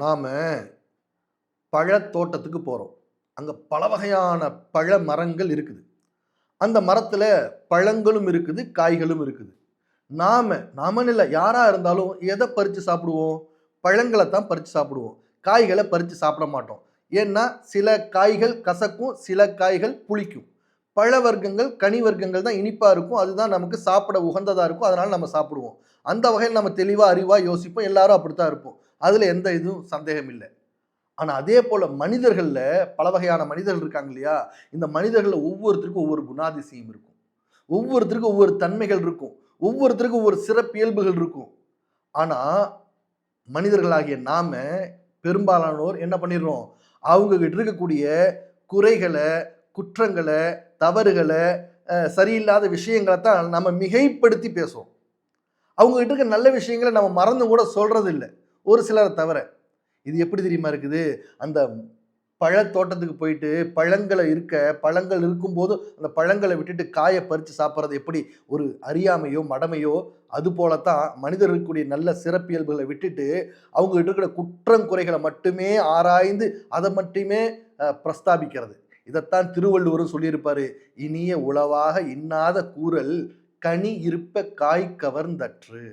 நாம் பழத்தோட்டத்துக்கு போகிறோம் அங்கே பல வகையான பழ மரங்கள் இருக்குது. அந்த மரத்தில் பழங்களும் இருக்குது காய்களும் இருக்குது. நாம் நாம இல்லை யாராக இருந்தாலும் எதை பறித்து சாப்பிடுவோம்? பழங்களை தான் பறித்து சாப்பிடுவோம். காய்களை பறித்து சாப்பிட மாட்டோம். ஏன்னா சில காய்கள் கசக்கும் சில காய்கள் புளிக்கும். பழ வர்க்கங்கள் கனி வர்க்கங்கள் தான் இனிப்பாக இருக்கும். அதுதான் நமக்கு சாப்பிட உகந்ததாக இருக்கும். அதனால் நம்ம சாப்பிடுவோம். அந்த வகையில் நம்ம தெளிவாக அறிவாக யோசிப்போம். எல்லாரும் அப்படித்தான் இருப்போம். அதில் எந்த இதுவும் சந்தேகம் இல்லை ஆனால் அதே போல் மனிதர்களில் பல வகையான மனிதர்கள் இருக்காங்க இல்லையா? இந்த மனிதர்களில் ஒவ்வொருத்தருக்கும் ஒவ்வொரு குணாதிசயம் இருக்கும். ஒவ்வொருத்தருக்கும் ஒவ்வொரு தன்மைகள் இருக்கும். ஒவ்வொருத்தருக்கும் ஒவ்வொரு சிறப்பியல்புகள் இருக்கும். ஆனால் மனிதர்களாகிய நாம் பெரும்பாலானோர் என்ன பண்ணிடுறோம்? அவங்க கிட்ட இருக்கக்கூடிய குறைகளை குற்றங்களை தவறுகளை சரியில்லாத விஷயங்களை தான் நம்ம மிகைப்படுத்தி பேசுவோம். அவங்ககிட்ட இருக்க நல்ல விஷயங்களை நம்ம மறந்து கூட சொல்கிறது இல்லை ஒரு சிலரை தவிர. இது எப்படி தெரியுமா இருக்குது? அந்த பழத்தோட்டத்துக்கு போயிட்டு பழங்களை இருக்க பழங்கள் இருக்கும்போது அந்த பழங்களை விட்டுட்டு காயை பறித்து சாப்பிட்றது எப்படி? ஒரு அறியாமையோ மடமையோ அது போலத்தான் மனிதர் இருக்கக்கூடிய நல்ல சிறப்பியல்புகளை விட்டுட்டு அவங்ககிட்ட இருக்கிற குற்றம் குறைகளை மட்டுமே ஆராய்ந்து அதை மட்டுமே பிரஸ்தாபிக்கிறது. இதைத்தான் திருவள்ளுவரும் சொல்லியிருப்பார் இனிய உளவாக இன்னாத கூறல் கனி இருப்ப காய் கவர்ந்தற்று.